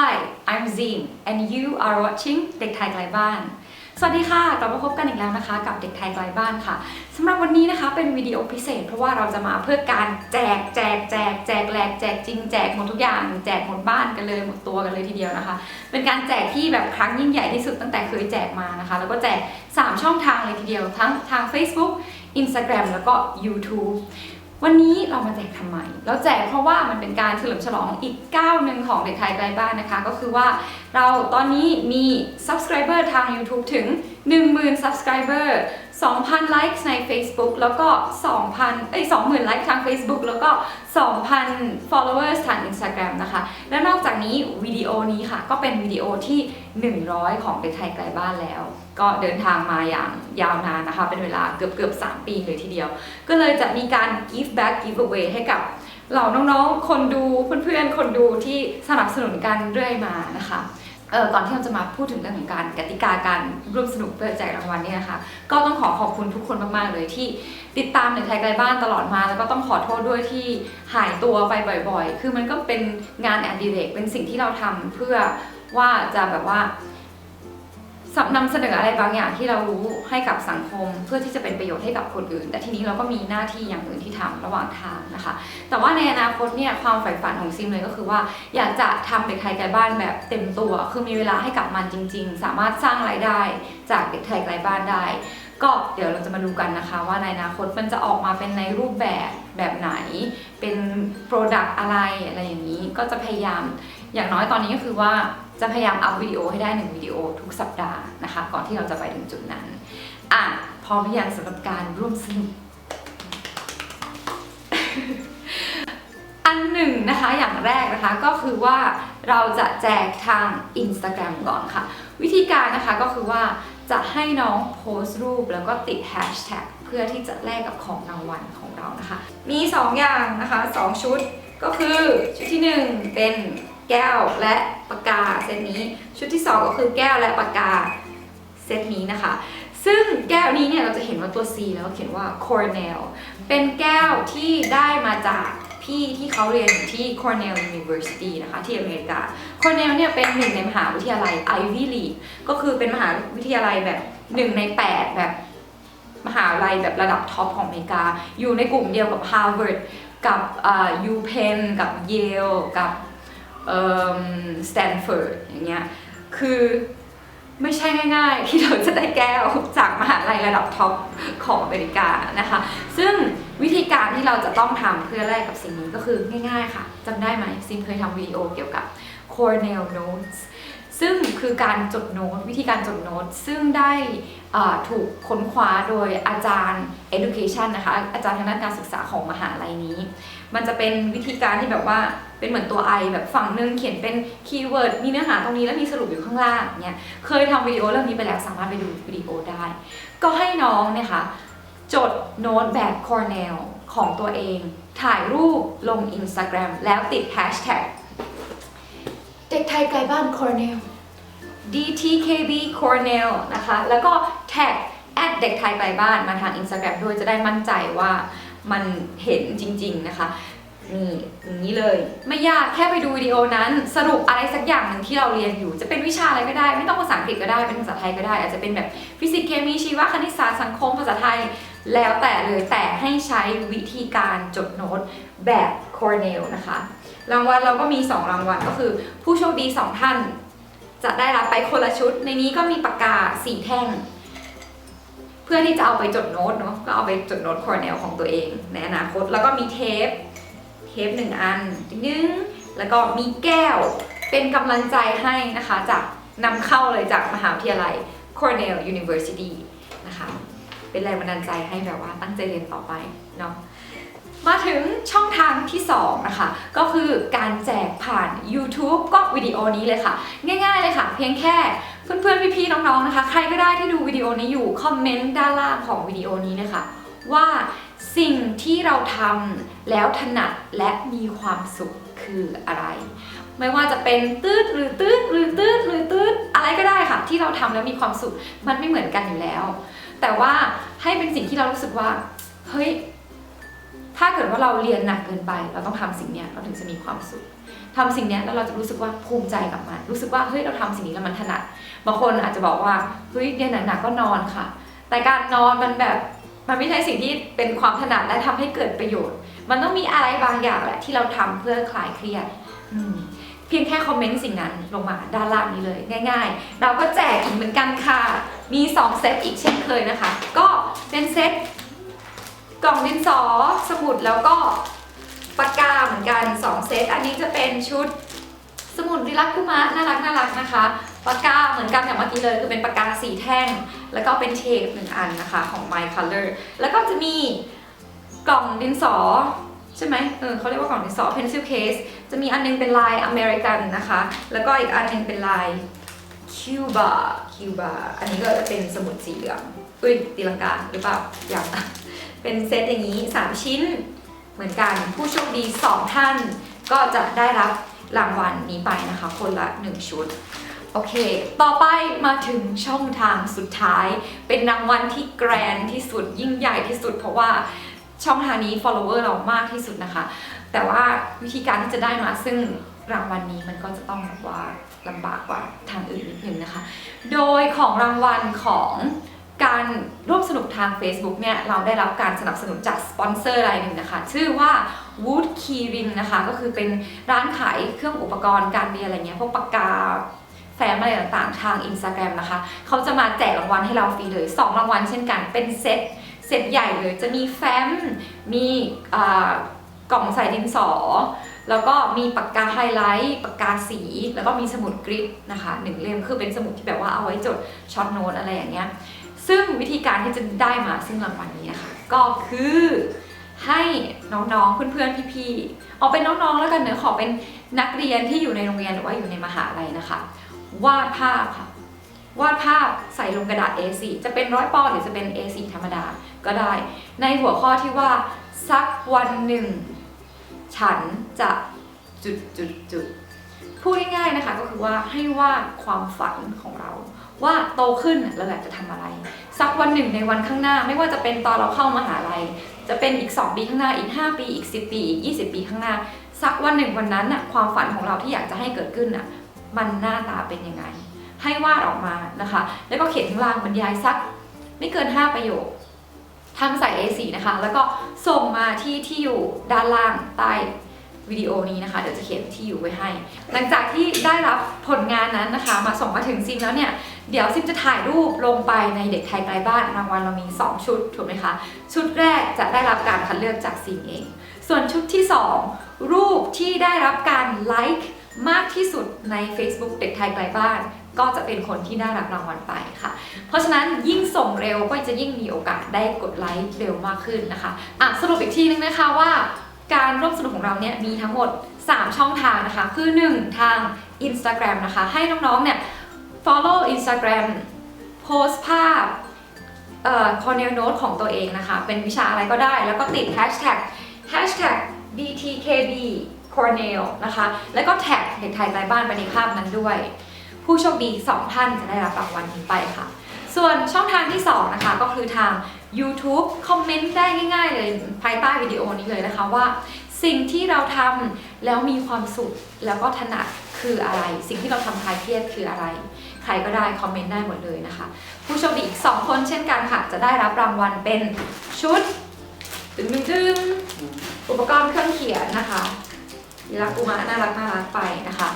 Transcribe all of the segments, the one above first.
Hi I'm Zin and you are watching เด็กไทยไกลบ้าน สวัสดีค่ะ กลับมาพบกันอีกแล้วนะคะ กับเด็กไทยไกลบ้านค่ะสำหรับวันนี้นะคะเป็นวิดีโอพิเศษ เพราะว่าเราจะมาเพื่อการแจกแจกแจกแจกแหลกแจกจริงแจกหมดทุกอย่าง แจกหมดบ้านกันเลยหมดตัวกันเลยทีเดียวนะคะ เป็นการแจกที่แบบครั้งยิ่งใหญ่ที่สุดตั้งแต่เคยแจกมานะคะ แล้วก็แจก 3 ช่องทางเลยทีเดียวทั้งทาง Facebook Instagram แล้วก็ YouTube วันนี้เรามาแจกทำไม เราแจกเพราะว่ามันเป็นการเฉลิมฉลองอีกก้าวหนึ่งของเด็กไทยไกลบ้านนะคะ ก็คือว่าเราตอนนี้มี subscriber ทาง YouTube ถึง 10,000 subscriber 2,000 likes ใน Facebook แล้วก็ 2,000เอ้ย20,000 likes ทาง Facebook แล้วก็ 2,000 followers ทาง Instagram นะคะ และนอกจากนี้วิดีโอนี้ค่ะ ก็เป็นวิดีโอที่ 100 ของเด็กไทยไกลบ้านแล้ว ก็เดินทางมาอย่างยาวนานนะคะ เป็นเวลาเกือบเกือบ3 ปีเลยทีเดียว ก็เลยจะมีการ give back give away ให้กับเหล่าน้องๆ คนดูเพื่อนๆ คนดูที่สนับสนุนกันเรื่อยมานะคะ เออก่อนที่เราจะมาพูดถึงเรื่องของการกติกาการร่วมสนุกเพื่อแจกรางวัลเนี่ยนะคะก็ต้องขอขอบคุณทุกคนมากๆเลยที่ติดตามหนึ่งไทยไกลบ้านตลอดมา แล้วก็ต้องขอโทษด้วยที่หายตัวไปบ่อย ๆ คือมันก็เป็นงานอดิเรกเป็นสิ่งที่เราทำเพื่อว่าจะแบบว่า สำนำเสนออะไรบางอย่างที่เรารู้ให้กับสังคมเพื่อที่จะเป็นประโยชน์ให้กับคนอื่น แต่ทีนี้เราก็มีหน้าที่อย่างอื่นที่ทำระหว่างทางนะคะ แต่ว่าในอนาคตเนี่ยความใฝ่ฝันของซิมเลยก็คือว่า อยากจะทำเด็กไทยไกลบ้านแบบเต็มตัว คือมีเวลาให้กับมันจริง ๆ สามารถสร้างรายได้จากเด็กไทยไกลบ้านได้ ก็เดี๋ยวเราจะมาดูกันนะคะ ว่าในอนาคตมันจะออกมาเป็นในรูปแบบแบบไหน เป็นโปรดักต์อะไรอะไรอย่างนี้ก็จะพยายามอย่างน้อยตอนนี้ก็คือว่า จะพยายามอัพวิดีโอให้ได้หนึ่งวิดีโอทุกสัปดาห์นะคะ ก่อนที่เราจะไปถึงจุดนั้น อะ พร้อมหรือยังสำหรับการร่วมสนุก อันหนึ่งนะคะอย่างแรกนะคะก็คือว่าเราจะแจกทาง Instagram ก่อนค่ะ วิธีการนะคะก็คือว่าจะให้น้องโพสต์รูปแล้วก็ติด hashtag เพื่อที่จะแลกกับของรางวัลของเรานะคะ มี 2 อย่างนะคะ 2 ชุดก็คือชุดที่ 1 เป็น แก้วและปากกาเซตนี้ ชุดที่ 2 ก็คือแก้วและปากกาเซตนี้นะคะ ซึ่งแก้วนี้เนี่ยเราจะเห็นว่าตัว C แล้วเขียนว่า Cornell เป็นแก้วที่ได้มาจากพี่ที่เขาเรียนอยู่ที่ Cornell University นะคะที่อเมริกา Cornell เนี่ยเป็นหนึ่งในมหาวิทยาลัย Ivy League ก็คือเป็นมหาวิทยาลัยแบบหนึ่งใน 8 แบบมหาวิทยาลัยแบบระดับท็อปของอเมริกา อยู่ในกลุ่มเดียวกับ Harvard กับ UPenn กับ Yale กับ เอ่อ Stanford อย่างเงี้ยคือไม่ใช่ง่ายๆ ที่เราจะได้แก้วจากมหาลัยระดับท็อปของอเมริกานะคะ ซึ่งวิธีการที่เราจะต้องทำเพื่อแลกกับสิ่งนี้ก็คือง่ายๆค่ะจำได้ไหมซิมเคยทำวิดีโอเกี่ยวกับ Cornell Notes ซึ่งคือการจดโน้ตวิธีการจดโน้ต ซึ่งได้ถูกค้นคว้าโดยอาจารย์ education นะคะ อาจารย์ทางด้านการศึกษาของมหาลัยนี้ มันจะเป็นวิธีการที่แบบว่าเป็นเหมือนตัว I แบบฝั่งหนึ่งเขียนเป็นคีย์เวิร์ดมีเนื้อหาตรงนี้แล้วมีสรุปอยู่ข้างล่างเนี่ยเคยทำวิดีโอเรื่องนี้ไปแล้วสามารถไปดูวิดีโอได้ ก็ให้น้องเนี่ยค่ะจดโน้ตแบบ Cornell ของตัวเอง ถ่ายรูปลง Instagram แล้วติด hashtag เด็กไทยไกลบ้าน Cornell DTKB Cornell นะคะ แล้วก็แท็กแอดเด็กไทยไกลบ้านมาทาง Instagram ด้วยจะได้มั่นใจว่ามันเห็นจริง ๆ นะคะนี่อย่างนี้เลย ไม่ยากแค่ไปดูวิดีโอนั้น สรุปอะไรสักอย่างหนึ่งที่เราเรียนอยู่ จะเป็นวิชาอะไรก็ได้ ไม่ต้องภาษาอังกฤษก็ได้เป็นภาษาไทยก็ได้ อาจจะเป็นแบบฟิสิกส์เคมีชีวคณิตศาสตร์สังคมภาษาไทย แล้วแต่เลยแต่ให้ใช้วิธีการจดโน้ตแบบ Cornell นะคะ รางวัลเราก็มี 2 รางวัลก็คือ ผู้โชคดี 2 ท่าน จะได้รับไปคนละชุด ในนี้ก็มีปากกา4แท่ง เพื่อที่จะเอาไปจดโน้ตเนาะก็เอาไปจดโน้ต Cornell ของตัวเองในอนาคตแล้วก็มีเทป เทปหนึ่งอันนึงแล้วก็มีแก้วเป็นกำลังใจให้นะคะจากนำเข้าเลยจากมหาวิทยาลัย Cornell University นะคะ เป็นแรงบันดาลใจให้แบบว่าตั้งใจเรียนต่อไปเนาะ มาถึงช่องทางที่ 2 นะคะ ก็คือการแจกผ่าน YouTube ก็วิดีโอนี้เลยค่ะ ง่ายๆเลยค่ะ เพียงแค่เพื่อนๆพี่ๆน้องๆนะคะ ใครก็ได้ที่ดูวิดีโอนี้อยู่ คอมเมนต์ด้านล่างของวิดีโอนี้เลยค่ะว่าสิ่งที่เราทำแล้วถนัดและมีความสุขคืออะไร ไม่ว่าจะเป็นตืดหรือตืดหรือตืดหรือตืดอะไรก็ได้ค่ะ ที่เราทำแล้วมีความสุขมันไม่เหมือนกันอยู่แล้ว แต่ว่าให้เป็นสิ่งที่เรารู้สึกว่าเฮ้ย ถ้าเกิดว่าเราเรียนหนักเกินไป เราต้องทำสิ่งเนี้ยเราถึงจะมีความสุขทำสิ่งเนี้ยแล้วเราจะรู้สึกว่าภูมิใจกับมัน รู้สึกว่าเฮ้ยเราทำสิ่งนี้แล้วมันถนัดบางคนอาจจะบอกว่าเฮ้ยเรียนหนักๆก็นอนค่ะ แต่การนอนมันแบบมันไม่ใช่สิ่งที่เป็นความถนัดและทำให้เกิดประโยชน์ มันต้องมีอะไรบางอย่างแหละที่เราทำเพื่อคลายเครียดเพียงแค่คอมเมนต์สิ่งนั้นลงมาด้านล่างนี้เลยง่าย ๆ เราก็แจกอีกเหมือนกันค่ะ มี 2 เซตอีกเช่นเคยนะคะ ก็เป็นเซต กล่องดินสอสมุดแล้วก็ปากกาเหมือนกัน 2 เซต อันนี้จะเป็นชุดสมุดดิลักคุมะน่ารักน่ารักนะคะปากกาเหมือนกันอย่างเมื่อกี้เลยคือเป็นปากกาสีแท่ง แล้วก็เป็นเทปหนึ่งอันนะคะของ My Color แล้วก็จะมีกล่องดินสอใช่ไหมเออเขาเรียกว่ากล่องดินสอ pencil case จะมีอันนึงเป็นลายอเมริกันนะคะ แล้วก็อีกอันนึงเป็นลาย คิวบาคิวบาอันนี้ก็จะเป็นสมุดสีเหลืองอุ้ยตีลังกาหรือเปล่าอย่างเป็นเซตอย่างนี้ 3 ชิ้น เหมือนกันผู้โชคดี 2 ท่าน ก็จะได้รับรางวัลนี้ไปนะคะ คนละ 1 ชุด โอเค ต่อไปมาถึงช่องทางสุดท้าย เป็นรางวัลที่แกรนที่สุดยิ่งใหญ่ที่สุด เพราะว่าช่องทางนี้ follower เรามากที่สุดนะคะ แต่ว่าวิธีการที่จะได้มาซึ่งรางวัลนี้มันก็จะต้องแบบว่า ลำบากกว่าทางอื่นนิดนึงนะคะ โดยของรางวัลของการร่วมสนุกทาง Facebook เนี่ย เราได้รับการสนับสนุนจากสปอนเซอร์รายหนึ่งนะคะ ชื่อว่า Wood Keyring นะคะ ก็คือเป็นร้านขายเครื่องอุปกรณ์การเรียนอะไรเงี้ย พวกปากกาแฟ้มอะไรต่างๆ ทาง Instagram นะคะ เขาจะมาแจกรางวัลให้เราฟรีเลย 2 รางวัลเช่นกัน เป็นเซต เซตใหญ่เลย จะมีแฟ้ม มีอ่ากล่องใส่ดินสอ แล้วก็มีปากกาไฮไลท์ปากกาสี แล้วก็มีสมุดกริปนะคะหนึ่งเล่มคือเป็นสมุดที่แบบว่าเอาไว้จดช็อตโน้ตอะไรอย่างเงี้ยซึ่งวิธีการที่จะได้มาซึ่งรางวัลนี้นะคะก็คือให้น้องๆ เพื่อนๆ พี่ๆ เอาเป็นน้องๆ แล้วกันเนอะขอเป็นนักเรียนที่อยู่ในโรงเรียนหรือว่าอยู่ในมหาลัยนะคะ วาดภาพค่ะ วาดภาพใส่ลงกระดาษ A4 จะเป็นร้อยปอนหรือจะเป็น A4 ธรรมดาก็ได้ ในหัวข้อที่ว่าสักวันหนึ่ง ฉันจะจุดจุดจุดพูดง่ายๆนะคะก็คือว่าให้วาดความฝันของเรา ว่าโตขึ้นเราอยากจะทำอะไร สักวันหนึ่งในวันข้างหน้า ไม่ว่าจะเป็นตอนเราเข้ามหาลัย จะเป็นอีก 2 ปีข้างหน้าอีก 5 ปีอีก 10 ปีอีก 20 ปีข้างหน้า สักวันหนึ่งวันนั้นน่ะความฝันของเราที่อยากจะให้เกิดขึ้นน่ะมันหน้าตาเป็นยังไง ให้วาดออกมานะคะ แล้วก็เขียนข้างล่างบรรยายสักไม่เกิน 5 ประโยค ทำใส่ A4 นะคะ แล้วก็ส่งมาที่ที่อยู่ด้านล่างใต้วิดีโอนี้นะคะ เดี๋ยวจะเขียนที่อยู่ไว้ให้ หลังจากที่ได้รับผลงานนั้นนะคะ มาส่งมาถึงซิมแล้วเนี่ย เดี๋ยวซิมจะถ่ายรูปลงไปในเด็กไทยไกลบ้านรางวัลเรามี 2 ชุดถูกไหมคะ ชุดแรกจะได้รับการคัดเลือกจากซิมเอง ส่วนชุดที่ 2 รูปที่ได้รับการไลค์ มากที่สุดใน Facebook เด็กไทยไกลบ้าน ก็จะเป็นคนที่ได้รับรางวัลไปค่ะ เพราะฉะนั้นยิ่งส่งเร็วก็จะยิ่งมีโอกาสได้กดไลค์เร็วมากขึ้นนะคะอะสรุปอีกทีนึงนะคะว่า การร่วมสนุกของเราเนี่ยมีทั้งหมด 3 ช่องทางนะคะ คือ 1 ทาง Instagram นะคะ ให้น้องๆเนี่ย follow Instagram โพสภาพเอ่อ cornell note ของตัวเองนะคะ เป็นวิชาอะไรก็ได้ แล้วก็ติด hashtag hashtag dtkb cornell นะคะ แล้วก็แท็กเด็กไทยไกลบ้านไปในภาพนั้นด้วย ผู้โชคดี 2 ท่านจะได้รับรางวัลนี้ไปค่ะ ส่วนช่องทางที่ 2 นะคะ ก็คือทาง YouTube คอมเมนต์ได้ง่าย ๆ เลยภายใต้วิดีโอนี้เลยนะคะว่า สิ่งที่เราทำแล้วมีความสุขแล้วก็ถนัดคืออะไร สิ่งที่เราทำคลายเครียดคืออะไร ใครก็ได้คอมเมนต์ได้หมดเลยนะคะ ผู้โชคดีอีก 2 คนเช่นกันค่ะ จะได้รับรางวัลเป็นชุดตึงตึงๆอุปกรณ์เครื่องเขียนนะคะ รักอุมาน่ารักน่ารักไปนะคะ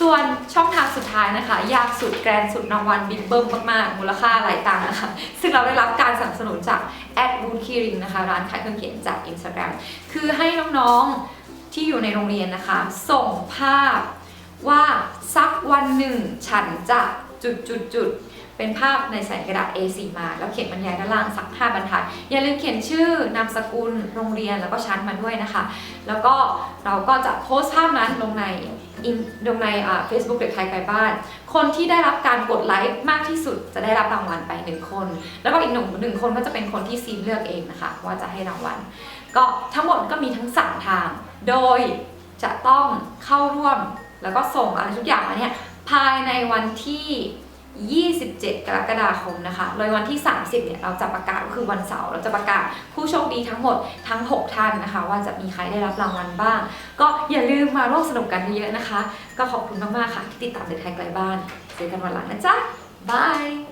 ส่วนช่องทางสุดท้ายนะคะ ยากสุดแกรนสุดรางวัลบิ๊กเบิ้มมากๆ มูลค่าหลายตังค์นะคะ ซึ่งเราได้รับการสนับสนุนจากแอดบูธคีริงนะคะ ร้านขายเครื่องเขียนจาก Instagram คือให้น้องๆที่อยู่ในโรงเรียนนะคะ ส่งภาพว่าสักวันหนึ่งฉันจะ จุดจุดจุดๆเป็นภาพในใส่กระดาษ A4 มา แล้วเขียนบรรยายด้านล่างสัก5บรรทัด อย่าลืมเขียนชื่อนามสกุลโรงเรียนแล้วก็ชั้นมาด้วยนะคะ แล้วก็เราก็จะโพสต์ภาพนั้นลงในอินลงในเฟซบุ๊กเด็กไทยไกลบ้าน คนที่ได้รับการกดไลค์มากที่สุดจะได้รับรางวัลไปหนึ่งคน แล้วก็อีกหนึ่งหนึ่งคนก็จะเป็นคนที่ซีมเลือกเองนะคะ ว่าจะให้รางวัล ก็ทั้งหมดก็มีทั้งสามทาง โดยจะต้องเข้าร่วมแล้วก็ส่งอะไรทุกอย่างมาเนี่ย ภายในวันที่ 27 กรกฎาคมนะคะโดยวันที่ 30 เนี่ย เราจะประกาศก็คือวันเสาร์ เราจะประกาศผู้โชคดีทั้งหมดทั้ง 6 ท่านนะคะ ว่าจะมีใครได้รับรางวัลบ้าง ก็อย่าลืมมาร่วมสนุกกันเยอะๆนะคะ ก็ขอบคุณมากๆค่ะที่ติดตามเด็กไทยไกลบ้าน เจอกันวันหลังนะจ๊ะบาย